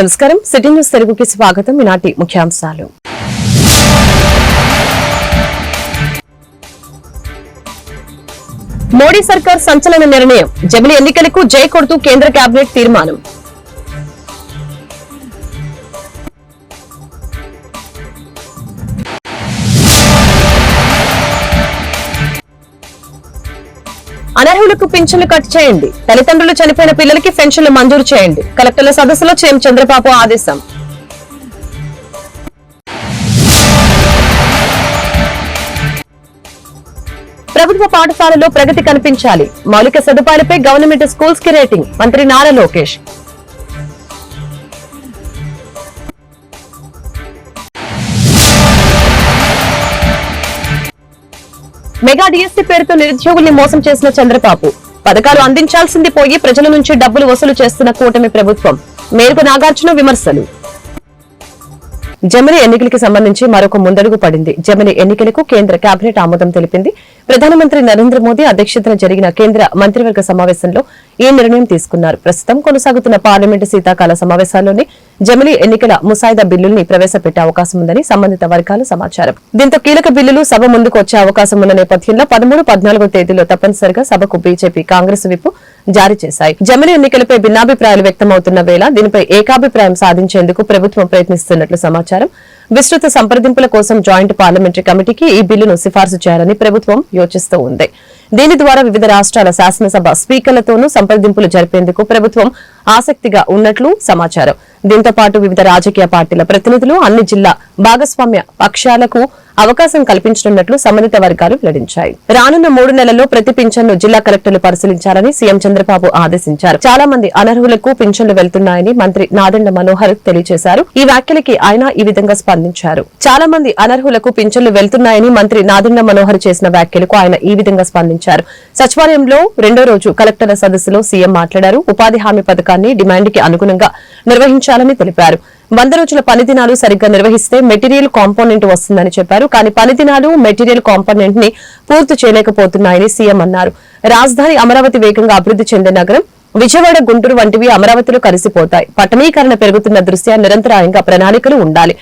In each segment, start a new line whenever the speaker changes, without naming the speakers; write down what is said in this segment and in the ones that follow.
నమస్కారం. City news తెలుగుకి స్వాగతం. ఈనాటి ముఖ్యాంశాలు. మోడీ సర్కార్ సంచలన నిర్ణయం. జమిలి ఎన్నికలకు జై కొడుతూ కేంద్ర కేబినెట్ తీర్మానం. అనర్హులకు పింఛన్లు కట్ చేయండి. తల్లిదండ్రులు చనిపోయిన పిల్లలకి పెన్షన్లు మంజూరు చేయండి. కలెక్టర్ల సదస్సులో చేం చంద్రబాబు ఆదేశం. ప్రభుత్వ పాఠశాలలో ప్రగతి కనిపించాలి. మౌలిక సదుపాయాలపై గవర్నమెంట్ స్కూల్స్కి రేటింగ్. మంత్రి నారా లోకేష్. మెగా డిఎస్సీ పేరుతో నిరుద్యోగుల్ని మోసం చేసిన చంద్రబాబు. పథకాలు అందించాల్సింది పోయి ప్రజల నుంచి డబ్బులు వసూలు చేస్తున్న కూటమి ప్రభుత్వం. మేరకు నాగార్జున విమర్శలు. జమిని ఎన్నికలకు సంబంధించి మరొక ముందడుగు పడింది. జమిని ఎన్నికలకు కేంద్ర కేబినెట్ ఆమోదం తెలిపింది. ప్రధానమంత్రి నరేంద్ర మోదీ అధ్యక్షతన జరిగిన కేంద్ర మంత్రివర్గ సమావేశంలో ఈ నిర్ణయం తీసుకున్నారు. ప్రస్తుతం కొనసాగుతున్న పార్లమెంటు శీతాకాల సమావేశాల్లోనే జమిలి ఎన్నికల ముసాయిదా బిల్లుల్ని ప్రవేశపెట్టే అవకాశం ఉందని సంబంధిత వర్గాల సమాచారం. దీంతో కీలక బిల్లులు సభ ముందుకు వచ్చే అవకాశం ఉన్న నేపథ్యంలో పదమూడు పద్నాలుగో తేదీలో తప్పనిసరిగా సభకు బీజేపీ కాంగ్రెస్ విప్పు జారీ చేశాయి. జమిలి ఎన్నికలపై భిన్నాభిప్రాయాలు వ్యక్తమవుతున్న వేళ దీనిపై ఏకాభిప్రాయం సాధించేందుకు ప్రభుత్వం ప్రయత్నిస్తున్నట్లు సమాచారం. విస్తృత సంప్రదింపుల కోసం జాయింట్ పార్లమెంటరీ కమిటీకి ఈ బిల్లును సిఫార్సు చేయాలని ప్రభుత్వం యోచిస్తూ ఉంది. దీని ద్వారా వివిధ రాష్ట్రాల శాసనసభ స్పీకర్లతోనూ సంప్రదింపులు జరిపేందుకు ప్రభుత్వం ఆసక్తిగా ఉన్నట్లు సమాచారం. దీంతో పాటు వివిధ రాజకీయ పార్టీల ప్రతినిధులు అన్ని జిల్లా భాగస్వామ్య పక్షాలకు అవకాశం కల్పించనున్నట్లు సంబంధిత వర్గాలు వెల్లడించాయి. రానున్న మూడు నెలల్లో ప్రతి పింఛన్ను జిల్లా కలెక్టర్లు పరిశీలించాలని సీఎం చంద్రబాబు ఆదేశించారు. చాలా మంది అనర్హులకు పింఛన్లు వెళ్తున్నాయని మంత్రి నాదండ మనోహర్ తెలియజేశారు. ఈ వ్యాఖ్యలకి ఆయన ఈ విధంగా స్పందించారు. చాలా మంది అనర్హులకు పింఛన్లు వెళ్తున్నాయని మంత్రి నాదండ మనోహర్ చేసిన వ్యాఖ్యలకు ఆయన ఈ విధంగా స్పందించారు. సచివాలయంలో రెండో రోజు కలెక్టర్ల సదస్సులో సీఎం మాట్లాడారు. ఉపాధి హామీ పథకాన్ని డిమాండ్కి అనుగుణంగా నిర్వహించారు నిర్వహించాలని తెలిపారు. వంద రోజుల పనిదినాలు సరిగ్గా నిర్వహిస్తే మెటీరియల్ కాంపోనెంట్ వస్తుందని చెప్పారు. కానీ పని దినాలు మెటీరియల్ కాంపోనెంట్ని పూర్తి చేయలేకపోతున్నాయని సీఎం అన్నారు. రాజధాని అమరావతి వేగంగా అభివృద్ధి చెందే నగరం విజయవాడ గుంటూరు వంటివి అమరావతిలో కలిసిపోతాయి. పట్టణీకరణ పెరుగుతున్న దృష్ట్యా నిరంతరాయంగా ప్రణాళికలు ఉండాలి.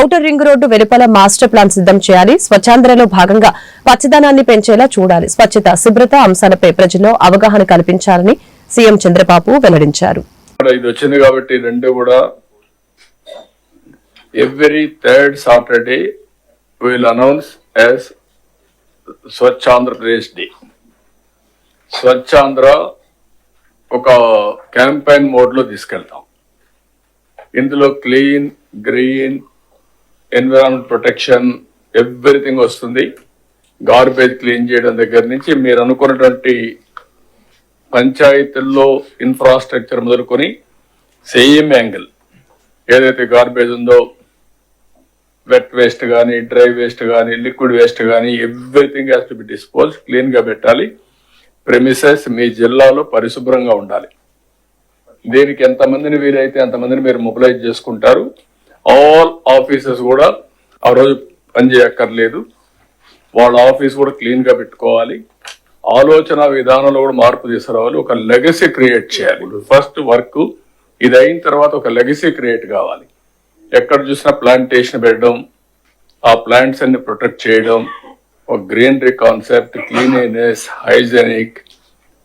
ఔటర్ రింగ్ రోడ్డు వెలుపల మాస్టర్ ప్లాన్ సిద్ధం చేయాలి. స్వచ్ఛాంధ్రలో భాగంగా పచ్చదనాన్ని పెంచేలా చూడాలి. స్వచ్ఛత శుభ్రత అంశాలపై ప్రజల్లో అవగాహన కల్పించాలని సీఎం చంద్రబాబు వెల్లడించారు.
కూడా ఇది వచ్చింది కాబట్టి రెండు కూడా every third Saturday will announce as Swachh Andhra Pradesh day Swachh Andhra ఒక క్యాంపెయిన్ మోడ్లో తీసుకెళ్తాం. ఇందులో clean green environment protection everything వస్తుంది. గార్బేజ్ క్లీన్ చేయడం దగ్గర నుంచి మీరు అనుకున్నటువంటి పంచాయతీల్లో ఇన్ఫ్రాస్ట్రక్చర్ మొదలుకొని సేమ్ యాంగిల్ ఏదైతే గార్బేజ్ ఉందో వెట్ వేస్ట్ కానీ డ్రై వేస్ట్ కానీ లిక్విడ్ వేస్ట్ కానీ everything has to be dispose క్లీన్గా పెట్టాలి. ప్రెమిసెస్ మీ జిల్లాలో పరిశుభ్రంగా ఉండాలి. దీనికి ఎంతమందిని వీలైతే అంతమందిని మీరు మొబిలైజ్ చేసుకుంటారు. ఆల్ ఆఫీసెస్ కూడా ఆ రోజు పనిచేయక్కర్లేదు వాళ్ళ ఆఫీస్ కూడా క్లీన్గా పెట్టుకోవాలి. ఆలోచన విధానంలో కూడా మార్పు తీసుకురావాలి ఒక లెగసీ క్రియేట్ చేయాలి. ఫస్ట్ వర్క్ ఇది అయిన తర్వాత ఒక లెగసీ క్రియేట్ కావాలి. ఎక్కడ చూసినా ప్లాంటేషన్ పెట్టడం ఆ ప్లాంట్స్ అన్ని ప్రొటెక్ట్ చేయడం ఒక గ్రీనరీ కాన్సెప్ట్ క్లీనినెస్ హైజెనిక్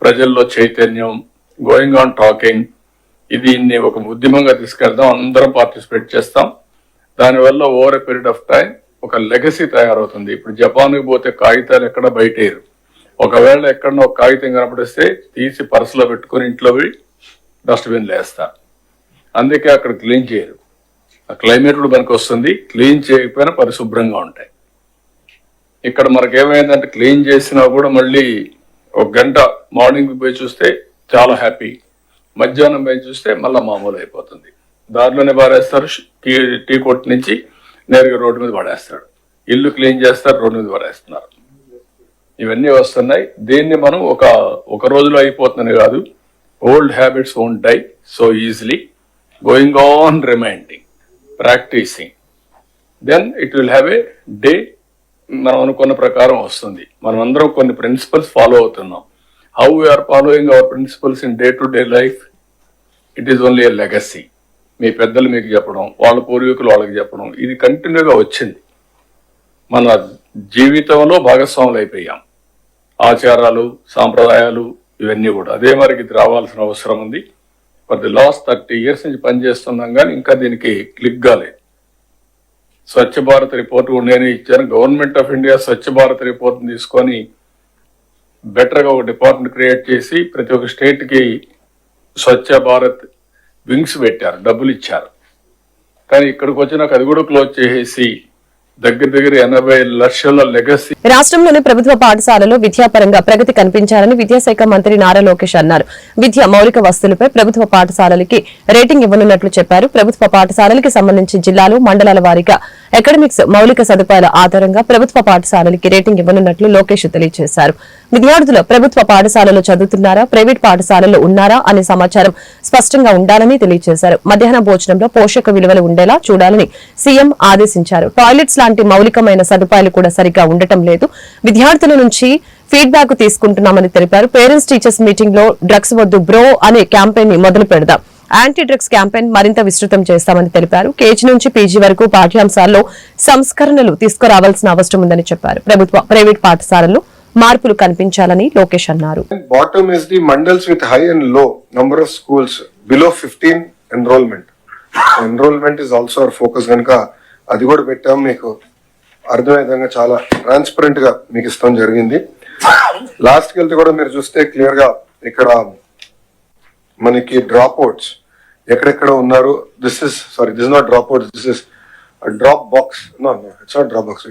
ప్రజల్లో చైతన్యం గోయింగ్ ఆన్ టాకింగ్ ఇది ఇన్ని ఒక ఉద్యమంగా తీసుకెళ్దాం అందరం పార్టిసిపేట్ చేస్తాం. దానివల్ల over a period of time ఒక లెగసీ తయారవుతుంది. ఇప్పుడు జపాన్కి పోతే కాగితాలు ఎక్కడ బయటేరు ఒకవేళ ఎక్కడనో ఒక కాగితం కనపడిస్తే తీసి పర్సులో పెట్టుకుని ఇంట్లో పోయి డస్ట్బిన్ వేస్తా. అందుకే అక్కడ క్లీన్ చేయరు. ఆ క్లైమేట్ కూడా మనకు వస్తుంది. క్లీన్ చేయకపోయినా పరిశుభ్రంగా ఉంటాయి. ఇక్కడ మనకేమైందంటే క్లీన్ చేసినా కూడా మళ్ళీ ఒక గంట మార్నింగ్ పోయి చూస్తే చాలా హ్యాపీ మధ్యాహ్నం పోయి చూస్తే మళ్ళీ మామూలు అయిపోతుంది దారిలోనే పారేస్తారు. టీ టీ కొట్టు నుంచి నేరుగా రోడ్డు మీద పడేస్తాడు ఇల్లు క్లీన్ చేస్తారు రోడ్డు మీద పడేస్తున్నారు. ఇవన్నీ వస్తున్నాయి. దీన్ని మనం ఒక ఒక రోజులో అయిపోతుంది కాదు old habits won't die so easily going on reminding practising then it will have a day మనం అనుకున్న ప్రకారం వస్తుంది. మనం అందరం కొన్ని ప్రిన్సిపల్స్ ఫాలో అవుతున్నాం. How we are following our principles in day to day life it is only a legacy మీ పెద్దలు మీకు చెప్పడం వాళ్ళ పూర్వీకులు వాళ్ళకి చెప్పడం ఇది కంటిన్యూగా వచ్చింది. మన జీవితంలో భాగస్వాములు అయిపోయాం. ఆచారాలు సాంప్రదాయాలు ఇవన్నీ కూడా. అదే మరికి ఇది రావాల్సిన అవసరం ఉంది. For the last thirty years నుంచి పనిచేస్తున్నాం కానీ ఇంకా దీనికి క్లిక్ కాలేదు స్వచ్ఛ భారత్ రిపోర్ట్ కూడా నేను ఇచ్చాను. Government of India Swachh Bharat report తీసుకొని బెటర్గా ఒక డిపార్ట్మెంట్ క్రియేట్ చేసి ప్రతి ఒక్క స్టేట్కి స్వచ్ఛ భారత్ వింగ్స్ పెట్టారు డబ్బులు ఇచ్చారు. కానీ ఇక్కడికి వచ్చినాక అది కూడా క్లోజ్ చేసేసి దగ్గర దగ్గర ఎనభై లక్షల లెగసీ.
రాష్ట్రంలోని ప్రభుత్వ పాఠశాలలో విద్యాపరంగా ప్రగతి కనిపించాలని విద్యాశాఖ మంత్రి నారా లోకేష్ అన్నారు. విద్య మౌలిక వస్తువులపై ప్రభుత్వ పాఠశాలలకి రేటింగ్ ఇవ్వనున్నట్లు చెప్పారు. ప్రభుత్వ పాఠశాలలకి సంబంధించి జిల్లాలు మండలాల వారీగా అకాడమిక్స్ మౌలిక సదుపాయాల ఆధారంగా ప్రభుత్వ పాఠశాలలకి రేటింగ్ ఇవ్వనున్నట్లు లోకేష్ తెలియజేశారు. విద్యార్థులు ప్రభుత్వ పాఠశాలలో చదువుతున్నారా ప్రైవేట్ పాఠశాలలో ఉన్నారా అనే సమాచారం స్పష్టంగా ఉండాలని తెలియజేశారు. మధ్యాహ్న భోజనంలో పోషక విలువలు ఉండేలా చూడాలని సీఎం ఆదేశించారు. టాయిలెట్స్ ఎలాంటి మౌలికమైన సదుపాయాలు కూడా సరిగ్గా ఉండటం లేదు. విద్యార్థుల నుంచి ఫీడ్బ్యాక్ తీసుకుంటున్నామని తెలిపారు. పేరెంట్స్ టీచర్స్ మీటింగ్లో డ్రగ్స్ వద్దు బ్రో అనే క్యాంపెయిన్ని మొదలు పెడదాం. యాంటీ డ్రగ్స్ క్యాంపెయిన్ మరింత విస్తృతం చేస్తామని తెలిపారు. కేజీ నుంచి పీజీ వరకు పాఠ్యాంశాల్లో సంస్కరణలు తీసుకురావాల్సిన అవసరం ఉందని చెప్పారు. ప్రభుత్వ ప్రైవేట్ పాఠశాలలు మార్పులు కనిపించాలని లోకేష్ అన్నారు.
Bottom is the mandals with high and low number of schools below fifteen enrolment enrolment is also our focus కనుక అది కూడా పెట్టాం. మీకు అర్థమయ్యే విధంగా చాలా ట్రాన్స్పరెంట్గా మీకు ఇస్తాం జరిగింది. లాస్ట్కి వెళ్తే కూడా మీరు చూస్తే క్లియర్గా ఇక్కడ మనకి డ్రాప్ అవుట్స్ ఎక్కడెక్కడ ఉన్నారు. This is sorry this not dropouts this is drop box no no it's not drop box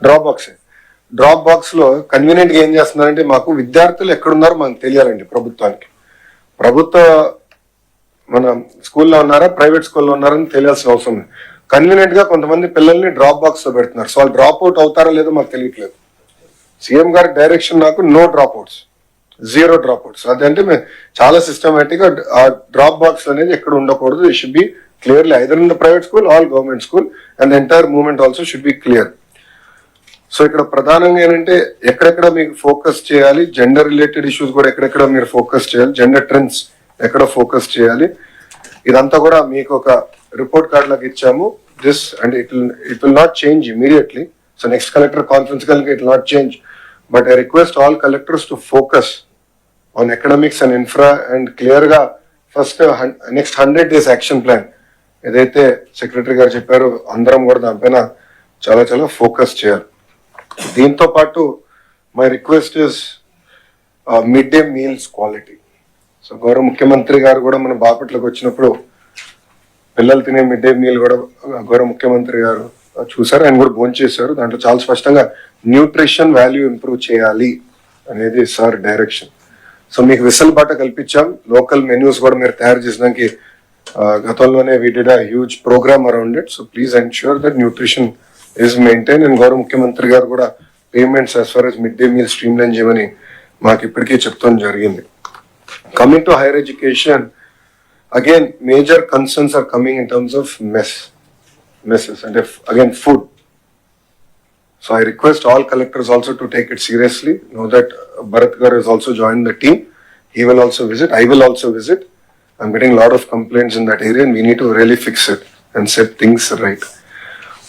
drop box drop box కన్వీనియంట్గా ఏం చేస్తున్నారంటే మాకు విద్యార్థులు ఎక్కడున్నారో మనకు తెలియాలండి ప్రభుత్వానికి. ప్రభుత్వ మన స్కూల్లో ఉన్నారా ప్రైవేట్ స్కూల్లో ఉన్నారని తెలియాల్సిన అవసరం ఉంది కన్వీనియంట్గా కొంతమంది పిల్లల్ని డ్రాప్ బాక్స్లో పెడుతున్నారు. సో వాళ్ళు డ్రాప్ అవుట్ అవుతారా లేదో మాకు తెలియట్లేదు. సీఎం గారి డైరెక్షన్ నాకు no dropouts zero dropouts అదంటే మేము చాలా సిస్టమేటిక్గా ఆ డ్రాప్ బాక్స్ అనేది ఎక్కడ ఉండకూడదు. It should be clearly either in the private school all government school and entire movement also should be clear so ఇక్కడ ప్రధానంగా ఏంటంటే ఎక్కడెక్కడ మీకు ఫోకస్ చేయాలి జెండర్ రిలేటెడ్ ఇష్యూస్ కూడా ఎక్కడెక్కడ మీరు ఫోకస్ చేయాలి జెండర్ ట్రెండ్స్ ఎక్కడ ఫోకస్ చేయాలి? ఇదంతా కూడా మీకు ఒక రిపోర్ట్ కార్డ్ లాగా ఇచ్చాము. This and it it will not change immediately so next collector conference కలిగి it not change but I request all collectors to focus on economics and infra and క్లియర్గా first next hundred days action plan ఏదైతే secretary గారు చెప్పారో అందరం కూడా దానిపైన చాలా చాలా ఫోకస్ చేయాలి. దీంతో పాటు my request is midday meals quality so గౌరవ ముఖ్యమంత్రి గారు కూడా మన బాపట్లకు వచ్చినప్పుడు పిల్లలు తినే మిడ్ డే మీల్ కూడా గౌరవ ముఖ్యమంత్రి గారు చూసారు ఆయన కూడా భోజనం చేశారు. దాంట్లో చాలా స్పష్టంగా న్యూట్రిషన్ వాల్యూ ఇంప్రూవ్ చేయాలి అనేది సార్ డైరెక్షన్. సో మీకు వెసులుబాటు కల్పించాం. లోకల్ మెన్యూస్ కూడా మీరు తయారు చేసడానికి గతంలోనే we did a huge programme around it so please ensure that nutrition is maintain and గౌరవ ముఖ్యమంత్రి గారు కూడా payments as far as midday meal streamline చేయమని మాకు ఇప్పటికే చెప్తాం జరిగింది. Coming to higher education, again, major concerns are coming in terms of mess, messes, and if, again, food. So I request all collectors also to take it seriously. Know that Bharatgar has also joined the team. He will also visit. I will also visit. I'm getting a lot of complaints in that area, and we need to really fix it and set things right.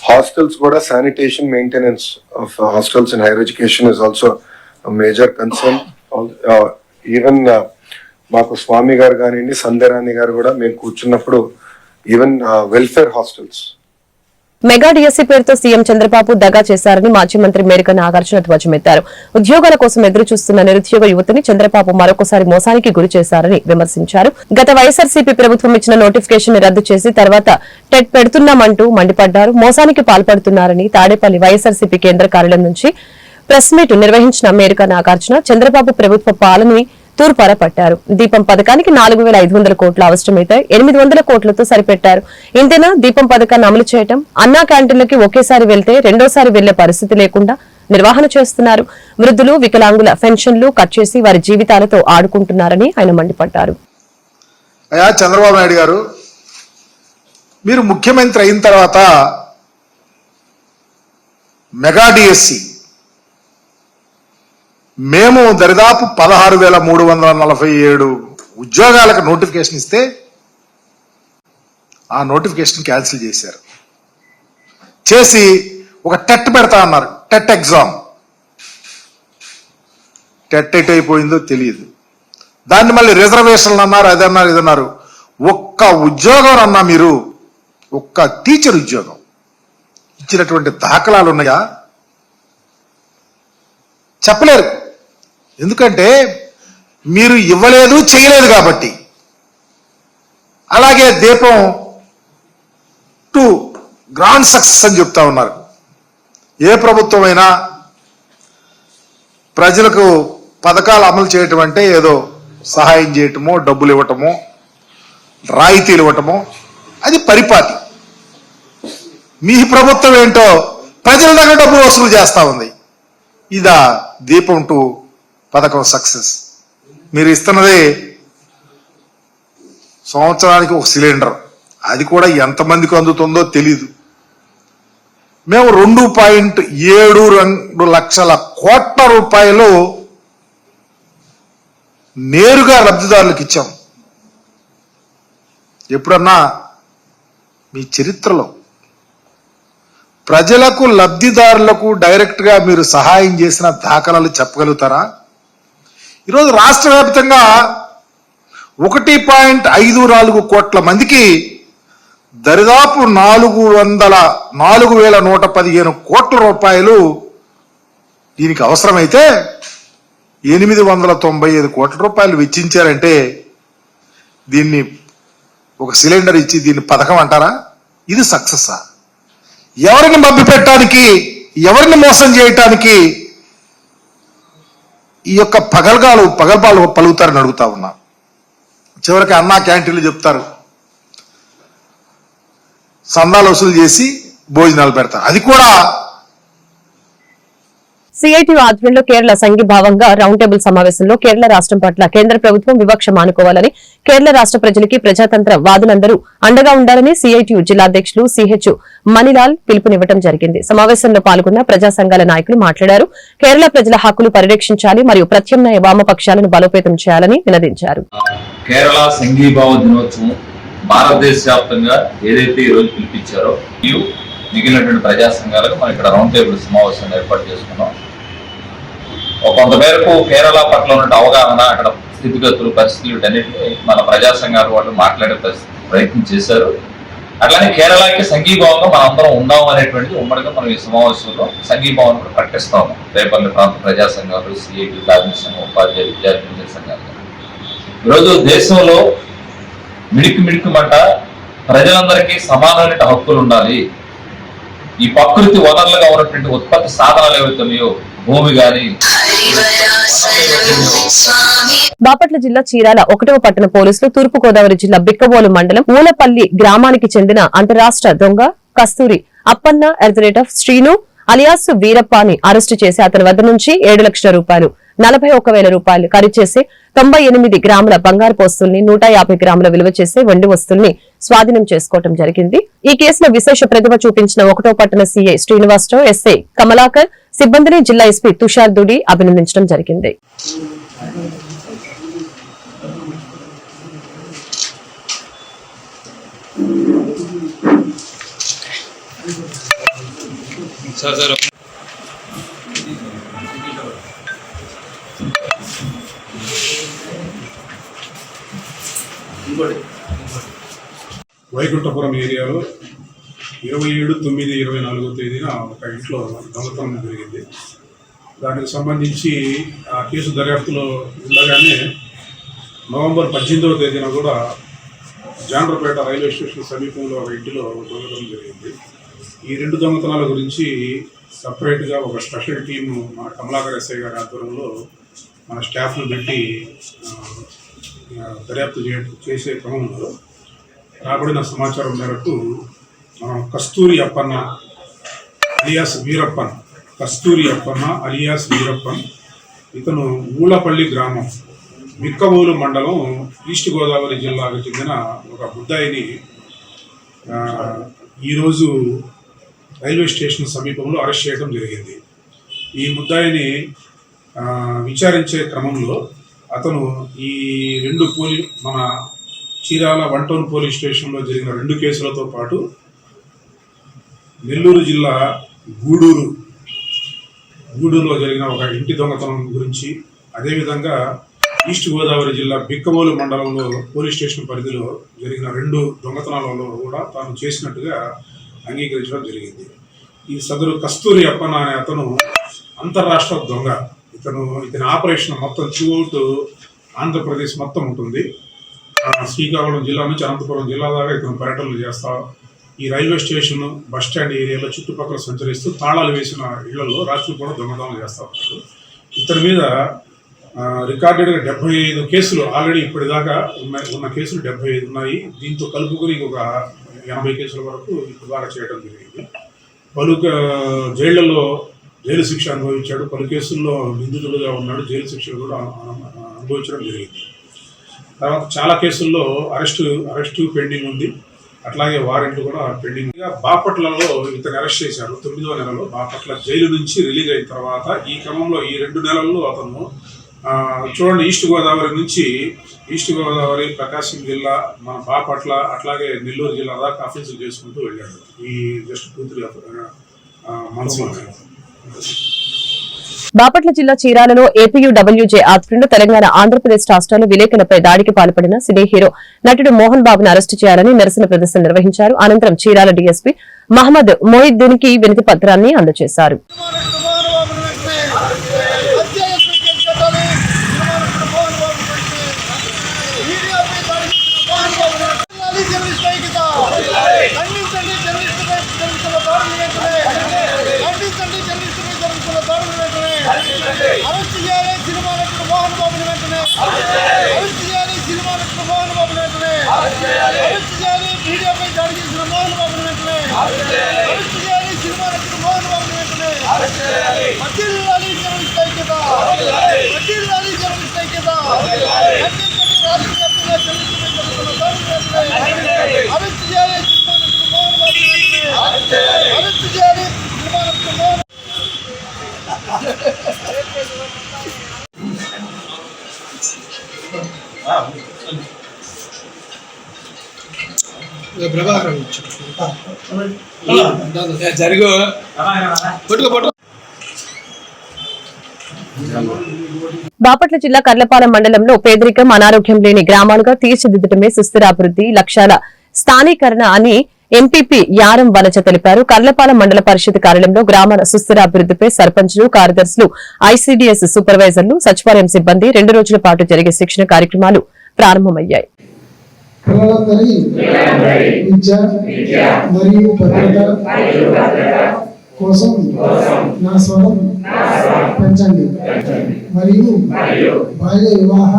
Hostels, what a sanitation maintenance of uh, hostels in higher education is also a major concern. Uh, even uh, మాకు స్వామి గారు కానివ్వండి సంధ్యరాణి గారు కూడా మేము కూర్చున్నప్పుడు even welfare hostels
mega DSC పేరుతో CM Chandrababu దగా చేశారని మాజీ మంత్రి మేరక నాగార్జున ధ్వజమెత్తారు. ఉద్యోగాల కోసం ఎదురు చూస్తున్న నిరుద్యోగ యువతిని చంద్రబాబు మరొకసారి మోసానికి గురి చేశారని విమర్శించారు. గత వైఎస్ఆర్సీపీ ప్రభుత్వం ఇచ్చిన నోటిఫికేషన్ని రద్దు చేసి తర్వాత టెట్ పెడుతున్నామంటూ మండిపడ్డారు. మోసానికి పాల్పడుతున్నారని తాడేపల్లి వైఎస్ఆర్సీపీ కేంద్ర కార్యాలయం నుంచి ప్రెస్ మీట్ నిర్వహించిన మేరక నాగార్జున చంద్రబాబు ప్రభుత్వ పాలనని తూర్పార పట్టారు దీపం పథకానికి నాలుగు వేల ఐదు వందల కోట్లు అవసరమైతే ఎనిమిది వందల కోట్లతో సరిపెట్టారు. ఇంతేనా దీపం పథకాన్ని అమలు చేయటం? అన్నా క్యాంటీన్లకి ఒకేసారి వెళ్తే రెండోసారి వెళ్ళే పరిస్థితి లేకుండా నిర్వహణ చేస్తున్నారు. వృద్ధులు వికలాంగుల పెన్షన్లు కట్ చేసి వారి జీవితాలతో ఆడుకుంటున్నారని ఆయన మండిపడ్డారు.
అయ్యా చంద్రబాబు నాయుడు గారు మీరు ముఖ్యమంత్రి అయిన తర్వాత మెగా డిఎస్సి మేము దరిదాపు పదహారు వేల మూడు వందల నలభై ఏడు ఉద్యోగాలకు నోటిఫికేషన్ ఇస్తే ఆ నోటిఫికేషన్ క్యాన్సిల్ చేశారు. చేసి ఒక టెట్ పెడతా అన్నారు. టెట్ ఎగ్జామ్ టెట్ ఎట్ అయిపోయిందో తెలియదు. దాన్ని మళ్ళీ రిజర్వేషన్లు అన్నారు అది అన్నారు ఇది అన్నారు. ఒక్క ఉద్యోగం అన్నా మీరు ఒక్క టీచర్ ఉద్యోగం. ఇచ్చినటువంటి దాఖలాలు ఉన్నాయా? చెప్పలేరు. ఎందుకంటే మీరు ఇవ్వలేదు చేయలేదు కాబట్టి. అలాగే దీపం టూ గ్రాండ్ సక్సెస్ అని చెప్తా ఉన్నారు. ఏ ప్రభుత్వమైనా ప్రజలకు పథకాలు అమలు చేయటం అంటే ఏదో సహాయం చేయటమో డబ్బులు ఇవ్వటమో రాయితీలు ఇవ్వటమో అది పరిపాటి. మీ ప్రభుత్వం ఏంటో ప్రజల దగ్గర డబ్బు వసూలు చేస్తూ ఉంది. ఇదా దీపం టూ పథకం సక్సెస్. మీరు ఇస్తున్నది సంవత్సరానికి ఒక సిలిండర్. అది కూడా ఎంతమందికి అందుతుందో తెలీదు. మేము రెండు పాయింట్ ఏడు రెండు లక్షల కోట్ల రూపాయలు నేరుగా లబ్ధిదారులకు ఇచ్చాం. ఎప్పుడన్నా మీ చరిత్రలో ప్రజలకు లబ్ధిదారులకు డైరెక్ట్గా మీరు సహాయం చేసిన దాఖలాలు చెప్పగలుగుతారా? ఈరోజు రాష్ట్ర వ్యాప్తంగా ఒకటి పాయింట్ ఐదు నాలుగు కోట్ల మందికి దరిదాపు నాలుగు వందల నాలుగు వేల నూట పదిహేను కోట్ల రూపాయలు దీనికి అవసరమైతే ఎనిమిది వందల తొంభై ఐదు కోట్ల రూపాయలు వెచ్చించారంటే దీన్ని ఒక సిలిండర్ ఇచ్చి దీన్ని పథకం అంటారా? ఇది సక్సెస్సా? ఎవరిని మభ్య పెట్టడానికి ఎవరిని మోసం చేయటానికి ఈ యొక్క పగల్గాలు పగల్పాలు పలుకుతారని అడుగుతా ఉన్నా. చివరికి అన్నా క్యాంటీన్లు చెప్తారు. సందాలు వసూలు చేసి భోజనాలు పెడతారు. అది కూడా
సిఐటి ఆధ్వర్యంలో కేరళ సంఘీభావంగా రౌండ్ టేబుల్ సమావేశంలో కేరళ రాష్ట్రం పట్ల కేంద్ర ప్రభుత్వం వివక్ష మానుకోవాలని కేరళ రాష్ట్ర ప్రజలకి ప్రజాతంత్ర వాదులందరూ అండగా ఉండాలని సిఐటియు జిల్లాధ్యక్షులు సిహెచ్ మణిలాల్ పిలుపునివ్వడం జరిగింది. సమావేశంలో పాల్గొన్న ప్రజా సంఘాల నాయకులు మాట్లాడారు. కేరళ ప్రజల హక్కులు పరిరక్షించాలి మరియు ప్రత్యామ్నాయ వామపక్షాలను బలోపేతం చేయాలని వినదించారు.
కేరళ సంఘీభావ దినోత్సవం భారతదేశ వ్యాప్తంగా ఏదైతే ఈ రోజు పిలిపించారో మిగిలినటువంటి ప్రజా సంఘాలకు మనం ఇక్కడ రౌండ్ టేబుల్ సమావేశాన్ని ఏర్పాటు చేసుకున్నాం. ఒక కొంత మేరకు కేరళ పట్ల ఉన్న అవగాహన అక్కడ స్థితిగతులు పరిస్థితులు వీటన్నిటిని మన ప్రజా సంఘాల వాళ్ళు మాట్లాడే ప్రయత్నం చేశారు. అట్లానే కేరళకి సంఘీభావంగా మనం అందరం ఉందాం అనేటువంటిది ఉమ్మడిగా మనం ఈ సమావేశంలో సంఘీభావం కూడా ప్రకటిస్తాము. రేపల్లి ప్రాంత ప్రజా సంఘాలు సిఐటి కార్మిక సంఘం ఉపాధ్యాయ విద్యార్థి సంఘాలు. ఈరోజు దేశంలో మిడికి మిడికిమంట ప్రజలందరికీ సమానమైన హక్కులు ఉండాలి. ఈ ప్రకృతి వనరులుగా ఉన్నటువంటి ఉత్పత్తి సాధనాలు ఏవైతే ఉన్నాయో భూమి కానీ
బాపట్ల జిల్లా చీరాల ఒకటవ పట్టణ పోలీసులు తూర్పు గోదావరి జిల్లా బిక్కబోలు మండలం ఊలపల్లి గ్రామానికి చెందిన అంతరాష్ట్ర దొంగ Kasturi Appanna at the rate of Srinu alias వీరప్పని arrest చేసి అతని వద్ద నుంచి ఏడు లక్షల రూపాయలు నలభై ఒక వేల రూపాయలు ఖరీదు చేసి తొంభై ఎనిమిది గ్రాముల బంగారు పోస్తుల్ని నూట యాభై గ్రాముల విలువ చేసే వెండి వస్తుల్ని స్వాధీనం చేసుకోవడం జరిగింది. ఈ కేసులో విశేష ప్రతిభ చూపించిన ఒకటో పట్టణ సీఐ శ్రీనివాసరావు ఎస్ఐ కమలాకర్ సిబ్బందిని జిల్లా ఎస్పీ తుషార్ దుడి అభినందించడం జరిగింది.
వైకుంఠపురం ఏరియాలో ఇరవై ఏడు తొమ్మిది ఇరవై నాలుగో తేదీన ఒక ఇంట్లో దొంగతనం జరిగింది. దానికి సంబంధించి ఆ కేసు దర్యాప్తులో ఉండగానే నవంబర్ పద్దెనిమిదవ తేదీన కూడా జాండ్రపేట రైల్వే స్టేషన్ సమీపంలో ఒక ఇంటిలో దొంగతనం జరిగింది. ఈ రెండు దొంగతనాల గురించి సపరేట్గా ఒక స్పెషల్ టీము మన కమలాకర్ ఎస్ఐ గారి ఆధ్వర్యంలో మన స్టాఫ్ను పెట్టి దర్యాప్తు చే చేసే క్రమంలో రాబడిన సమాచారం మేరకు మనం కస్తూరి అప్పన్న అలియాస్ వీరప్పన్ కస్తూరి అప్పన్న అలియాస్ వీరప్పన్ ఇతను ఊళ్ళపల్లి గ్రామం మిక్కవోలు మండలం ఈస్ట్ గోదావరి జిల్లాకు చెందిన ఒక బుద్ధాయిని ఈరోజు రైల్వే స్టేషన్ సమీపంలో అరెస్ట్ చేయడం జరిగింది. ఈ ముద్దాయిని విచారించే క్రమంలో అతను ఈ రెండు పోలీ మన చీరాల వన్ టౌన్ పోలీస్ స్టేషన్లో జరిగిన రెండు కేసులతో పాటు నెల్లూరు జిల్లా గూడూరు గూడూరులో జరిగిన ఒక ఇంటి దొంగతనం గురించి అదేవిధంగా ఈస్ట్ గోదావరి జిల్లా బిక్కబోలు మండలంలో పోలీస్ స్టేషన్ పరిధిలో జరిగిన రెండు దొంగతనాలలో కూడా తాను చేసినట్టుగా అంగీకరించడం జరిగింది. ఈ సదరు కస్తూరి అప్పన్న అనే అతను అంతర్రాష్ట్ర దొంగ. ఇతను ఇతని ఆపరేషన్ మొత్తం త్రూఅవుట్ ఆంధ్రప్రదేశ్ మొత్తం ఉంటుంది. శ్రీకాకుళం జిల్లా నుంచి అనంతపురం జిల్లా దాకా ఇతను పర్యటనలు చేస్తా. ఈ రైల్వే స్టేషన్ బస్ స్టాండ్ ఏరియాలో చుట్టుపక్కల సంచరిస్తూ తాళాలు వేసిన ఇళ్ళలో రాత్రి కూడా దొంగతనాలు చేస్తూ ఉంటాడు. ఇతని మీద రికార్డెడ్గా డెబ్బై ఐదు కేసులు ఆల్రెడీ ఇప్పటిదాకా ఉన్న ఉన్న కేసులు డెబ్బై ఐదు ఉన్నాయి. దీంతో కలుపుకొని ఒక ఎనభై కేసుల వరకు ఇప్పుడు దాకా చేయడం జరిగింది. పలు జైళ్ళలో జైలు శిక్ష అనుభవించాడు పలు కేసుల్లో నిందితులుగా ఉన్నాడు జైలు శిక్ష కూడా అనుభవించడం జరిగింది. తర్వాత చాలా కేసుల్లో అరెస్టు అరెస్టు పెండింగ్ ఉంది. అట్లాగే వారెంట్లు కూడా పెండింగ్ బాపట్లలో ఇతను అరెస్ట్ చేశారు తొమ్మిదవ నెలలో. బాపట్ల జైలు నుంచి రిలీజ్ అయిన తర్వాత ఈ క్రమంలో ఈ రెండు నెలల్లో అతను చూడండి ఈస్ట్ గోదావరి నుంచి ఈస్ట్ గోదావరి ప్రకాశం జిల్లా మన బాపట్ల అట్లాగే నెల్లూరు జిల్లా దాకా ఆఫీసులు చేసుకుంటూ వెళ్ళాడు. ఈ just two three months
Bapatla జిల్లా చీరాలలో ఏపీయూడబ్ల్యూజే ఆధ్వర్యంలో తెలంగాణ ఆంధ్రప్రదేశ్ రాష్ట్రాల్లో విలేకరులపై దాడికి పాల్పడిన సినీ హీరో నటుడు మోహన్ బాబును అరెస్టు చేయాలని నిరసన ప్రదర్శన నిర్వహించారు. అనంతరం చీరాల డీఎస్పీ మహమ్మద్ మొయిద్దీన్కి వినతి పత్రాన్ని అందజేశారు
ఖండించండి జర్నలిస్టులపై జరుగుతున్న దాడులు వెంటనే ఖండించండి జర్నలిస్టులపై జరుగుతున్న దాడులు వెంటనే అరెస్ట్ చేయాలి సినిమా నటుడు మోహన్ బాబుని వెంటనే అరెస్ట్ చేయాలి సినిమా నటుడు మోహన్ బాబుని వెంటనే అరెస్ట్ చేయాలి మీడియాపై దాడి చేసిన మోహన్ బాబుని వెంటనే అరెస్ట్ చేయాలి సినిమా నటుడు మోహన్ బాబుని వెంటనే మధ్యలాలి జర్నలిస్ట్ ఐక్యత మధ్యలాలి జర్నలిస్ట్ ఐక్యత ఖండించండి రాష్ట్ర వ్యాప్తంగా జర్నలిస్టులపై జరుగుతున్న దాడులు వెంటనే అరెస్ట్ చేయాలి సినిమా నటుడు మోహన్ బాబుని వెంటనే అరెస్ట్ చేయాలి సినిమా నటుడు మోహన్
జరుగు. పట్టుకో పట్టుకో.
బాపట్ల జిల్లా కర్లపాలెం మండలంలో పేదరికం అనారోగ్యం లేని గ్రామాలుగా తీర్చిదిద్దటమే సుస్థిరాభివృద్ధి లక్ష్యాల స్థానీకరణ అని ఎంపీపీ యారం వనచ తెలిపారు. కర్లపాలెం మండల పరిషత్ కార్యాలయంలో గ్రామాల సుస్థిరాభివృద్ధిపై సర్పంచులు కార్యదర్శులు ఐసీడీఎస్ సూపర్వైజర్లు సచివాలయం సిబ్బంది రెండు రోజుల పాటు జరిగే శిక్షణ కార్యక్రమాలు ప్రారంభమయ్యాయి.
పిల్లలందరి విద్య మరియు భద్రత కోసం నా స్వరం పెంచండి. మరియు బాల్య వివాహ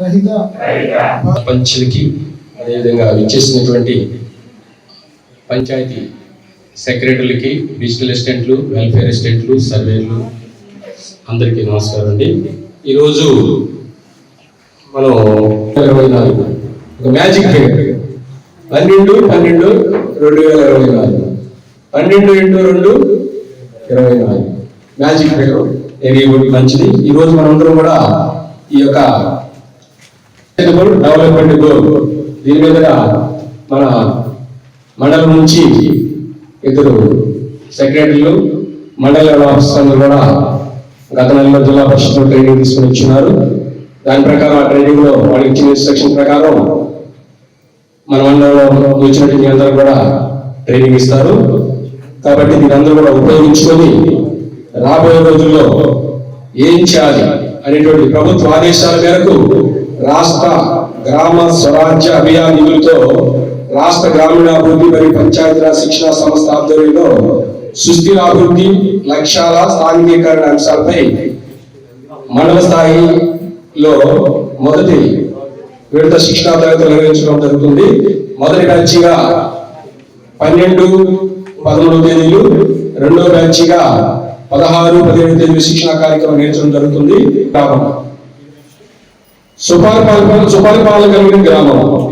రహిత
పంచులకి అదేవిధంగా ఇచ్చేసినటువంటి పంచాయతీ సెక్రటరీలకి డిజిటల్ అసిస్టెంట్లు వెల్ఫేర్ అసిస్టెంట్లు సర్వేలు అందరికీ నమస్కారం అండి. ఈరోజు మనం ఇరవై నాలుగు. ఒక మ్యాజిక్ ఫిగర్ పన్నెండు పన్నెండు రెండు వేల ఇరవై నాలుగు. పన్నెండు ఇంటూ రెండు ఇరవై నాలుగు. మ్యాజిక్ ఫిగర్ వెరీ మంచిది. ఈరోజు మనందరం కూడా ఈ యొక్క డెవలప్మెంట్ గోల్ దీని మీద మన మండలం నుంచి ఇద్దరు సెక్రటరీలు మండల ఆఫీసర్లు కూడా గత నెలలో జిల్లా పరిషత్ ట్రైనింగ్ తీసుకుని వచ్చినారు. దాని ప్రకారం ఆ ట్రైనింగ్లో వాళ్ళకి ఇచ్చిన ఇన్స్ట్రక్షన్ ప్రకారం మన మండలంలో వచ్చినటువంటి అందరూ కూడా ట్రైనింగ్ ఇస్తారు. కాబట్టి దీని అందరూ కూడా ఉపయోగించుకొని రాబోయే రోజుల్లో ఏం చేయాలి అనేటువంటి ప్రభుత్వ ఆదేశాల మేరకు రాష్ట్ర గ్రామ స్వరాజ్య అభియాన్ నిధులతో రాష్ట్ర గ్రామీణాభివృద్ధి మరియు పంచాయతీరాజ్ శిక్షణ సంస్థ ఆధ్వర్యంలో సుస్థిర అభివృద్ధి లక్ష్యాల స్థానికీకరణ అంశాలపై మండల లో మొదటి విడత శిక్షణా తరగతులు నిర్వహించడం జరుగుతుంది. మొదటి బ్యాచ్గా పన్నెండు పదమూడు తేదీలు రెండో బ్యాచ్గా పదహారు పదిహేడు తేదీలు శిక్షణా కార్యక్రమం నిర్వహించడం జరుగుతుంది. గ్రామం. సుపరిపాలన సుపరిపాలన కలిగిన గ్రామం.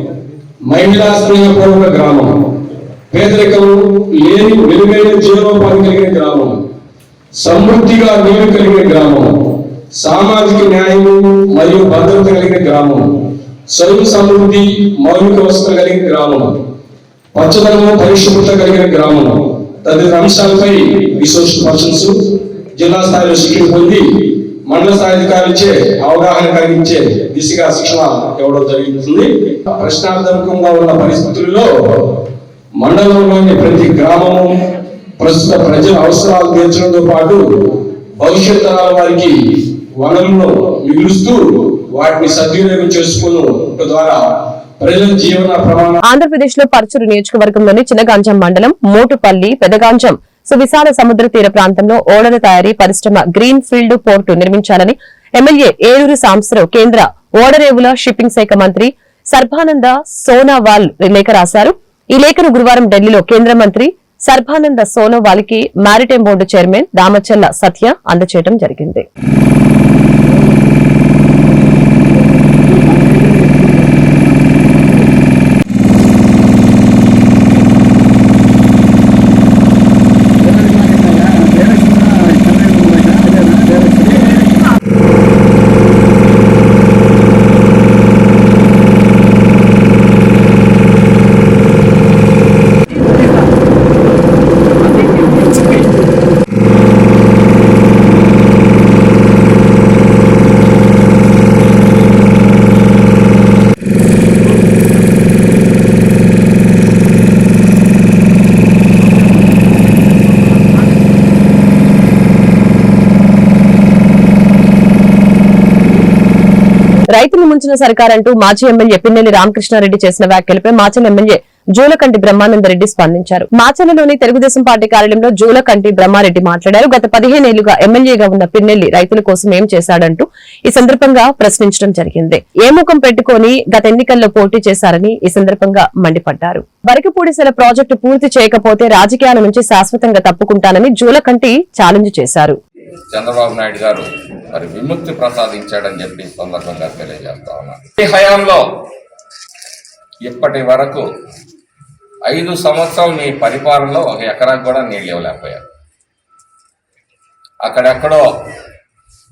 మహిళా స్నేహపూర్వక గ్రామం. పేదరికం లేని వెలుగైన జీవనోపాధి కలిగిన గ్రామం. సమృద్ధిగా నీరు కలిగిన గ్రామం. సామాజిక న్యాయం మరియు భద్రత కలిగిన గ్రామం. స్వయం సమృద్ధి మౌలిక వసతులు కలిగిన గ్రామం. పచ్చదనము పరిశుభ్రత కలిగిన గ్రామం. తదితర అంశాలపై రిసోర్స్ పర్సన్స్ జిల్లా స్థాయిలో శిక్షణ పొంది మండల స్థాయి అధికారులచే అవగాహన కలిగించే దిశగా శిక్షణ ఇవ్వడం జరుగుతుంది. ప్రశ్నార్థకంగా ఉన్న పరిస్థితుల్లో మండలంలోని ప్రతి గ్రామము ప్రస్తుత ప్రజల అవసరాలు తీర్చడంతో పాటు భవిష్యత్ తరాల వారికి వనరులను మిగులుస్తూ వాటిని సద్వినియోగం చేసుకోవడం ద్వారా
ఆంధ్రప్రదేశ్లో పరచూరు నియోజకవర్గంలోని చిన్నగాంజం మండలం మోటుపల్లి పెదగాంజం సువిశాల సముద్ర తీర ప్రాంతంలో ఓడల తయారీ పరిశ్రమ గ్రీన్ ఫీల్డ్ పోర్టు నిర్మించాలని ఎమ్మెల్యే ఏలూరు సాంబశివరావు కేంద్ర ఓడరేవుల షిప్పింగ్ శాఖ మంత్రి సర్బానంద సోనావాల్ లేఖ రాశారు. ఈ లేఖను గురువారం ఢిల్లీలో కేంద్ర మంత్రి Sarbananda సోనోవాల్కి maritime board chairman Damacharla Satya అందచేయడం జరిగింది. ఆలోచన ముంచిన మాజీ ఎమ్మెల్యే పిన్నెల్లి రామకృష్ణారెడ్డి చేసిన వ్యాఖ్యలపై మాచల్ ఎమ్మెల్యే జూలకంటి బ్రహ్మానందరెడ్డి స్పందించారు. మాచలలోని తెలుగుదేశం పార్టీ కార్యాలయంలో జూలకంటి బ్రహ్మారెడ్డి మాట్లాడారు. గత పదిహేనేళ్ళుగా ఎమ్మెల్యేగా ఉన్న పిన్నెల్లి రైతుల కోసం ఏం చేశాడంటూ ఈ సందర్భంగా ప్రశ్నించడం జరిగింది. ఏ ముఖం పెట్టుకొని గత ఎన్నికల్లో పోటీ చేశారని ఈ సందర్భంగా మండిపడ్డారు. వరకపూడిసెల ప్రాజెక్టు పూర్తి చేయకపోతే రాజకీయాల నుంచి శాశ్వతంగా తప్పుకుంటానని జూలకంటి ఛాలెంజ్ చేశారు.
చంద్రబాబు నాయుడు గారు మరి విముక్తి ప్రసాదించాడని చెప్పి సందర్భంగా తెలియజేస్తా ఉన్నాను ఈ హయాంలో ఇప్పటి వరకు ఐదు సంవత్సరాలు మీ పరిపాలనలో ఒక ఎకరాకు కూడా నీళ్ళు ఇవ్వలేకపోయారు. అక్కడెక్కడో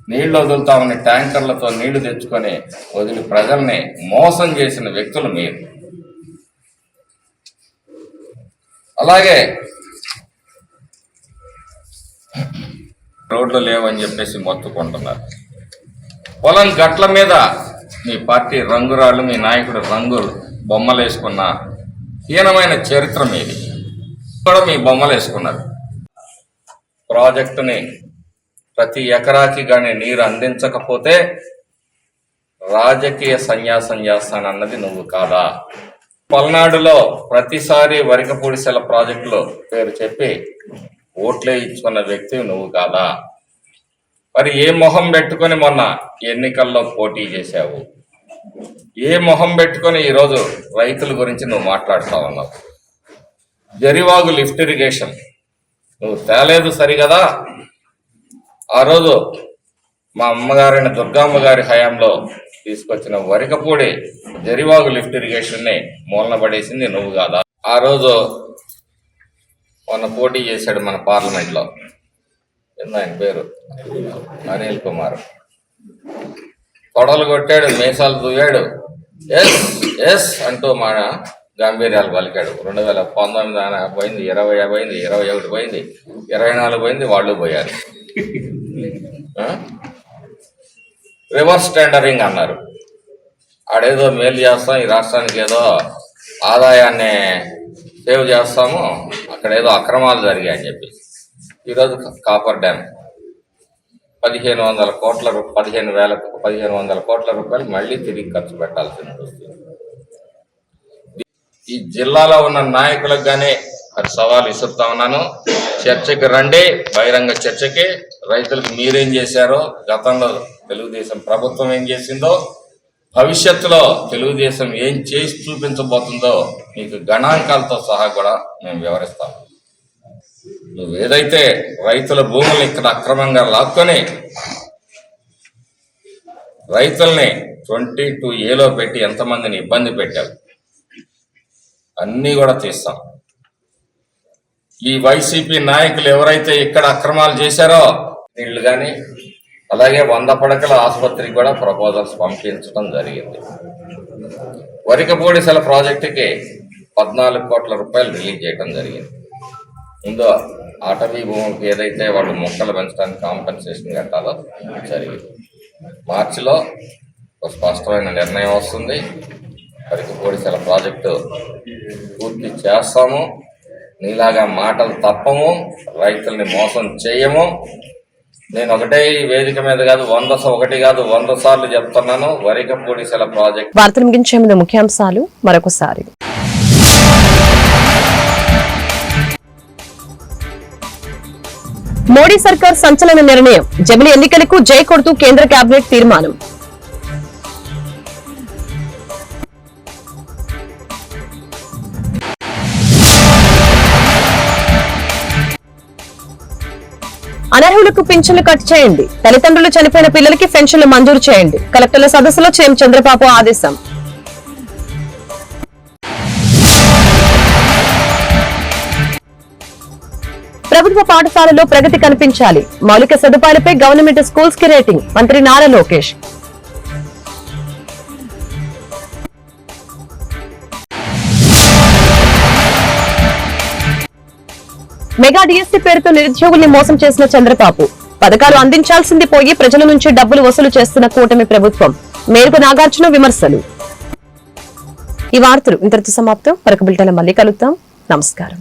నీళ్ళు వదులుతామని ట్యాంకర్లతో నీళ్ళు తెచ్చుకొని వదిలి ప్రజల్ని మోసం చేసిన వ్యక్తులు మీరు. అలాగే రోడ్లు లేవని చెప్పేసి మొత్తుకుంటున్నారు. పొలం గట్ల మీద మీ పార్టీ రంగురాళ్ళు మీ నాయకుడు రంగులు బొమ్మలు వేసుకున్న హీనమైన చరిత్ర మీది. కూడా మీ బొమ్మలు వేసుకున్నారు ప్రాజెక్టుని ప్రతి ఎకరాకి కానీ నీరు అందించకపోతే రాజకీయ సన్యాసం చేస్తానన్నది నువ్వు కాదా? పల్నాడులో ప్రతిసారి వరికపూడిసెల ప్రాజెక్టులో పేరు చెప్పి ఓట్లే ఇచ్చుకున్న వ్యక్తి నువ్వు కాదా? మరి ఏ మొహం పెట్టుకొని మొన్న ఎన్నికల్లో పోటీ చేశావు? ఏ మొహం పెట్టుకొని ఈరోజు రైతుల గురించి నువ్వు మాట్లాడుతా ఉన్నావు? Jarivagu lift irrigation. నువ్వు తేలేదు సరిగదా? ఆ రోజు మా అమ్మగారైన దుర్గామ్మ గారి హయాంలో తీసుకొచ్చిన వరికపూడి జరివాగు లిఫ్ట్ ఇరిగేషన్ని మూలన పడేసింది నువ్వు కాదా? ఆ రోజు మొన్న పోటీ చేశాడు మన పార్లమెంట్లో ఏందో ఆయన పేరు? అనిల్ కుమార్. తొడలు కొట్టాడు మీసాలు దువ్వాడు. ఎస్ ఎస్ అంటూ మన గంభీర్యాలు పలికాడు. రెండు వేల పంతొమ్మిది పోయింది ఇరవై పోయింది ఇరవై ఒకటి పోయింది ఇరవై నాలుగు పోయింది వాళ్ళు పోయారు. రివర్స్ టెండరింగ్ అన్నారు. ఆడేదో మేలు చేస్తాం ఈ రాష్ట్రానికి ఏదో ఆదాయాన్ని సేవ్ చేస్తాము అక్కడ ఏదో అక్రమాలు జరిగాయని చెప్పి ఈరోజు కాపర్ డ్యామ్ పదిహేను వందల కోట్ల రూపాయలు పదిహేను వేల పదిహేను వందల కోట్ల రూపాయలు మళ్ళీ తిరిగి ఖర్చు పెట్టాల్సి వస్తుంది. ఈ జిల్లాలో ఉన్న నాయకులకు కానీ అది సవాల్ ఉన్నాను. చర్చకి రండి బహిరంగ చర్చకి. రైతులకు మీరేం చేశారో గతంలో తెలుగుదేశం ప్రభుత్వం ఏం చేసిందో భవిష్యత్తులో తెలుగుదేశం ఏం చేసి చూపించబోతుందో మీకు గణాంకాలతో సహా కూడా మేము వివరిస్తాం. నువ్వు ఏదైతే రైతుల భూములు ఇక్కడ అక్రమంగా లాక్కొని రైతుల్ని ట్వంటీ టూ ఏలో పెట్టి ఎంతమందిని ఇబ్బంది పెట్టావు? అన్నీ కూడా తీస్తాం. ఈ వైసీపీ నాయకులు ఎవరైతే ఇక్కడ అక్రమాలు చేశారో వీళ్ళు కానీ అలాగే వంద పడకల ఆసుపత్రికి కూడా ప్రపోజల్స్ పంపించడం జరిగింది. వరికపూడిసెల ప్రాజెక్టుకి పద్నాలుగు కోట్ల రూపాయలు రిలీజ్ చేయడం జరిగింది. ముందు అటవీ భూములకు ఏదైతే వాళ్ళు మొక్కలు పెంచడానికి కాంపెన్సేషన్ కట్టాలో జరిగింది. మార్చిలో ఒక స్పష్టమైన నిర్ణయం వస్తుంది. వరికపూడిసెల ప్రాజెక్టు పూర్తి చేస్తాము. నీలాగా మాటలు తప్పము రైతుల్ని మోసం చేయము. నేను ఒకటే వేదిక మీద కాదు వంద ఒకటి కాదు వంద సార్లు చెప్తున్నాను వరికపూడిసెల ప్రాజెక్ట్.
వార్తలు ముగించే ముందు ముఖ్యాంశాలు మరొకసారి. మోడీ సర్కార్ సంచలన నిర్ణయం. జమిలి ఎన్నికలకు జై కొడుతూ కేంద్ర కేబినెట్ తీర్మానం. అనర్హులకు పింఛన్లు కట్ చేయండి. తల్లిదండ్రులు చనిపోయిన పిల్లలకి పెన్షన్లు మంజూరు చేయండి. కలెక్టర్ల సదస్సులో సీఎం చంద్రబాబు ఆదేశం. ప్రభుత్వ పాఠశాలలో ప్రగతి కనిపించాలి. మౌలిక సదుపాయాలపై గవర్నమెంట్ స్కూల్స్కి రేటింగ్. మంత్రి నారా లోకేష్. మెగా డిఎస్సీ పేరుతో నిరుద్యోగుల్ని మోసం చేసిన చంద్రబాబు. పథకాలు అందించాల్సింది పోయి ప్రజల నుంచి డబ్బులు వసూలు చేస్తున్న కూటమి ప్రభుత్వం. మేరకు నాగార్జున విమర్శలు. ఈ వార్తలు ఇంతటితో సమాప్తం. మరొక బిల్టన్ మళ్ళీ కలుద్దాం. నమస్కారం.